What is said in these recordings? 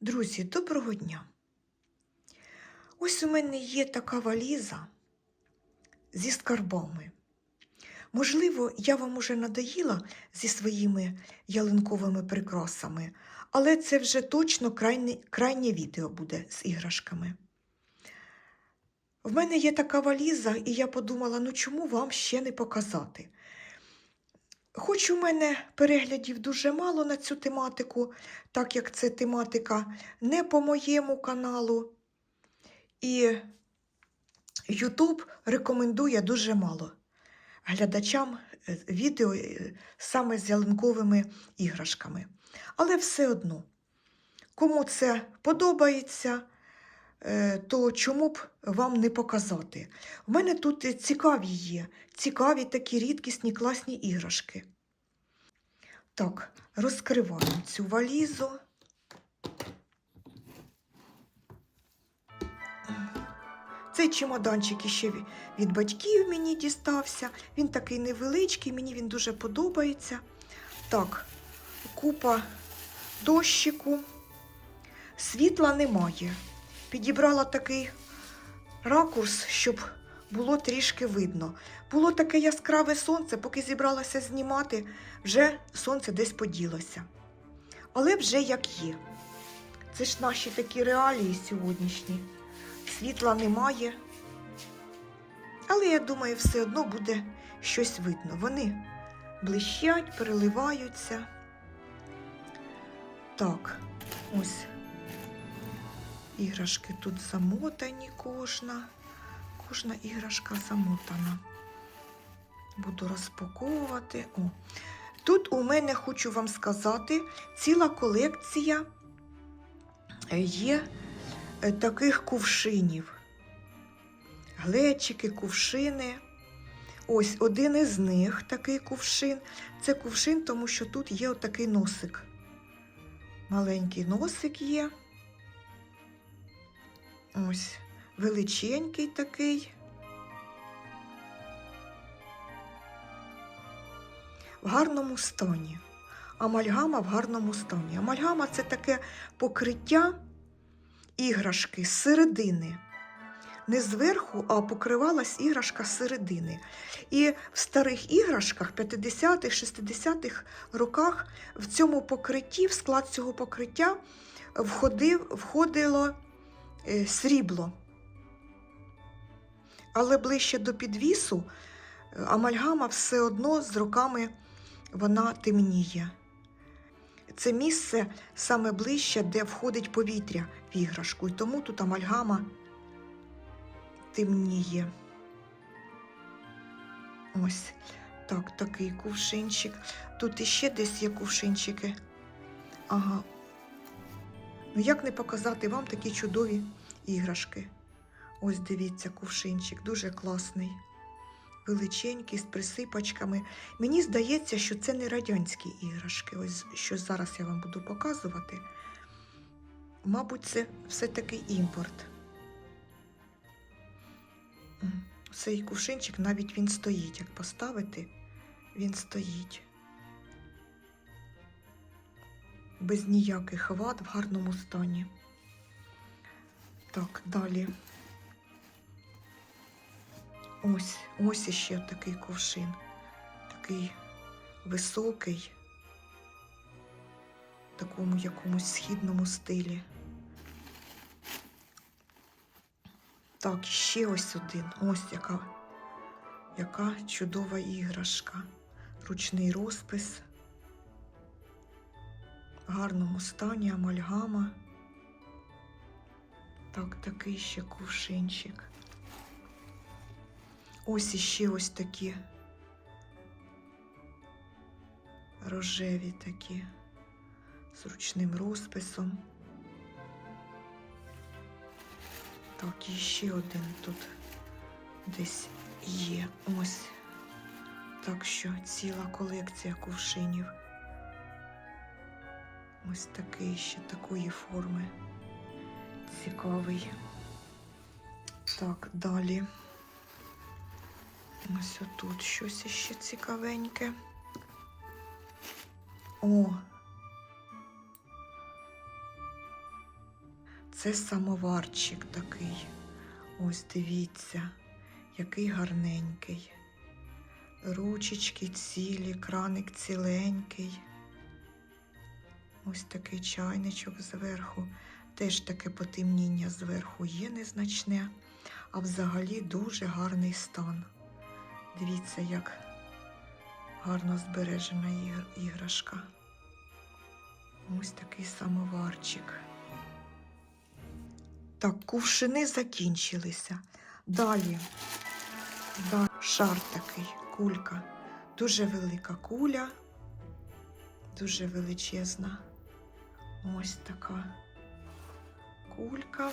Друзі, доброго дня! Ось у мене є така валіза зі скарбами. Можливо, я вам уже надоїла зі своїми ялинковими прикрасами, але це вже точно крайнє, крайнє відео буде з іграшками. В мене є така валіза, і я подумала, ну чому вам ще не показати? Хоч у мене переглядів дуже мало на цю тематику, так як це тематика не по моєму каналу, і YouTube рекомендує дуже мало глядачам е, відео е, саме з ялинковими іграшками. Але все одно, кому це подобається, то чому б вам не показати? У мене тут цікаві є, цікаві такі рідкісні класні іграшки. Так, розкриваємо цю валізу. Цей чемоданчик іще від батьків мені дістався. Він такий невеличкий, мені він дуже подобається. Так, купа дощику. Світла немає. Підібрала такий ракурс, щоб було трішки видно. Було таке яскраве сонце, поки зібралася знімати, вже сонце десь поділося. Але вже як є. Це ж наші такі реалії сьогоднішні. Світла немає. Але я думаю, все одно буде щось видно. Вони блищать, переливаються. Так, ось іграшки тут замотані кожна. Кожна іграшка замотана. Буду розпаковувати. О. Тут у мене, хочу вам сказати, ціла колекція е, є е, таких кувшинів. Глечики, кувшини. Ось один із них такий кувшин. Це кувшин, тому що тут є отакий носик. Маленький носик є. Ось величенький такий. В гарному стані. Амальгама в гарному стані. Амальгама це таке покриття іграшки з середини. Не зверху, а покривалась іграшка середини. І в старих іграшках 50-х, 60-х роках в цьому покритті, в склад цього покриття входив, входило срібло. Але ближче до підвісу е, амальгама все одно з роками вона темніє. Це місце саме ближче, де входить повітря в іграшку, і тому тут амальгама темніє. Ось так, такий кувшинчик. Тут іще десь є кувшинчики. Ага. Ну як не показати вам такі чудові іграшки? Ось дивіться, кувшинчик, дуже класний. Величенький, з присипачками. Мені здається, що це не радянські іграшки. Ось що зараз я вам буду показувати. Мабуть, це все-таки імпорт. Цей кувшинчик навіть він стоїть. Як поставити, він стоїть. Без ніяких вад в гарному стані. Так, далі. Ось, ось іще такий кувшин. Такий високий, такому якомусь східному стилі. Так, ще ось один. Ось яка, яка чудова іграшка. Ручний розпис. Гарному стані амальгама. Так, такий ще кувшинчик. Ось іще ось такі рожеві такі з ручним розписом. Так, і ще один тут десь є. Ось. Так що ціла колекція кувшинів. Ось такий ще такої форми. Цікавий. Так, далі. Ось отут щось іще цікавеньке. О, Це самоварчик такий. Ось дивіться, який гарненький. Ручечки цілі, краник ціленький. Ось такий чайничок зверху. Теж таке потемніння зверху є незначне, а взагалі дуже гарний стан. Дивіться, як гарно збережена іграшка. Ось такий самоварчик. Так, кувшини закінчилися. Далі, далі шар такий, кулька. Дуже велика куля, дуже величезна. Ось така кулька.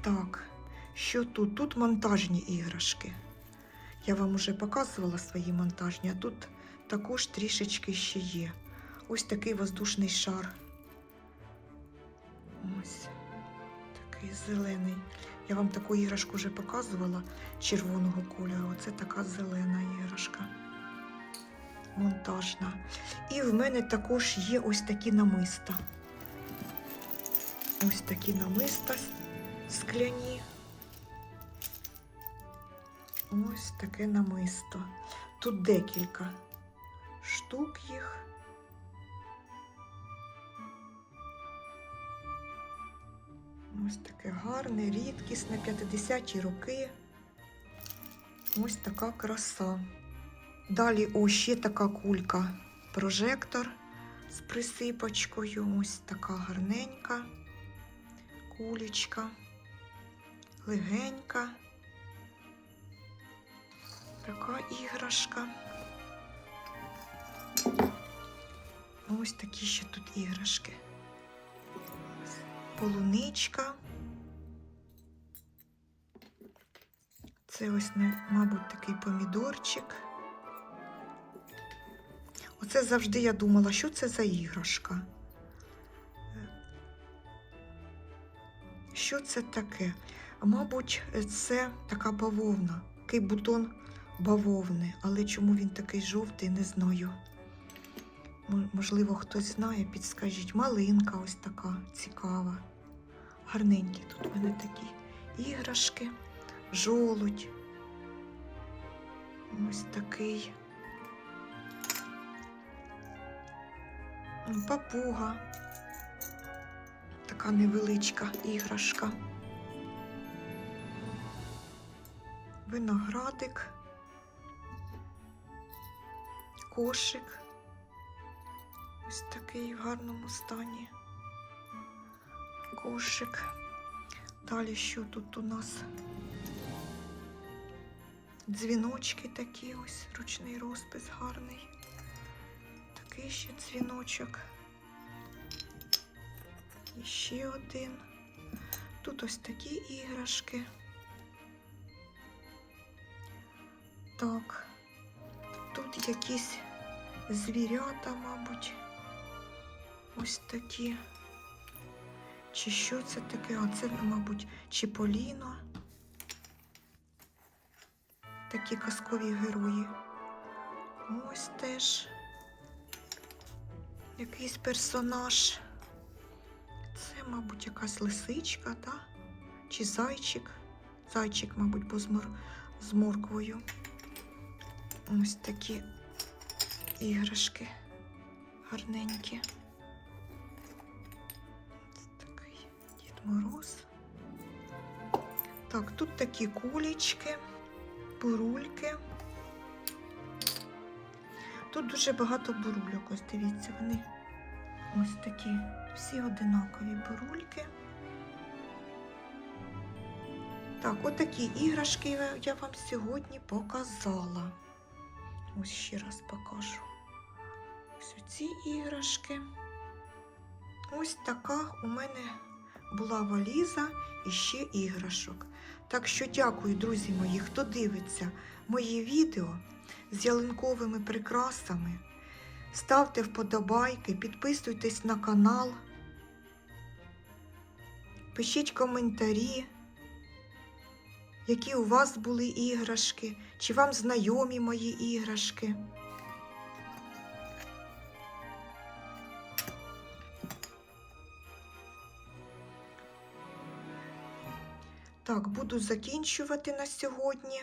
Так, що тут? Тут монтажні іграшки. Я вам уже показувала свої монтажні, а тут також трішечки ще є. Ось такий воздушний шар. Ось такий зелений. Я вам таку іграшку вже показувала червоного кольору. Оце така зелена іграшка. Монтажна. І в мене також є ось такі намиста. Ось такі намиста скляні. Ось таке намисто. Тут декілька штук їх. Ось таке гарне, рідкісне, 50-ті роки. Ось така краса. Далі ось ще така кулька. Прожектор з присипочкою. Ось така гарненька кулечка. Легенька. Така іграшка. Ось такі ще тут іграшки. Полуничка. Це ось, ну, мабуть, такий помідорчик. Оце завжди я думала, що це за іграшка. Що це таке? Мабуть, це така бавовна, такий бутон бавовни, але чому він такий жовтий, не знаю. Можливо, хтось знає, підскажіть. Малинка ось така цікава. Гарненькі тут у мене такі іграшки, жолудь. Ось такий. Папуга. Така невеличка іграшка. Виноградик. Кошик. Ось такий в гарному стані. Кошик. Далі що тут у нас? Дзвіночки такі ось, ручний розпис гарний. Такий дзвіночок. І ще один. Тут ось такі іграшки. Так. Тут якісь звірята, мабуть. Ось такі. Чи що це таке? А це, мабуть, Чіполіно. Такі казкові герої. Ось теж якийсь персонаж. Це, мабуть, якась лисичка, так? Чи зайчик. Зайчик, мабуть, бо з, мор... з морквою. Ось такі іграшки гарненькі. Ось такий Дід Мороз. Так, тут такі кулечки, бурульки. Тут дуже багато бурульок, ось дивіться, вони ось такі всі одинакові бурульки. Так, отакі іграшки я- вам сьогодні показала. Ось ще раз покажу. Ось ці іграшки. Ось така у мене була валіза і ще іграшок. Так що дякую, друзі мої, хто дивиться мої відео з ялинковими прикрасами. Ставте вподобайки, підписуйтесь на канал, пишіть коментарі, які у вас були іграшки, чи вам знайомі мої іграшки. Так, буду закінчувати на сьогодні.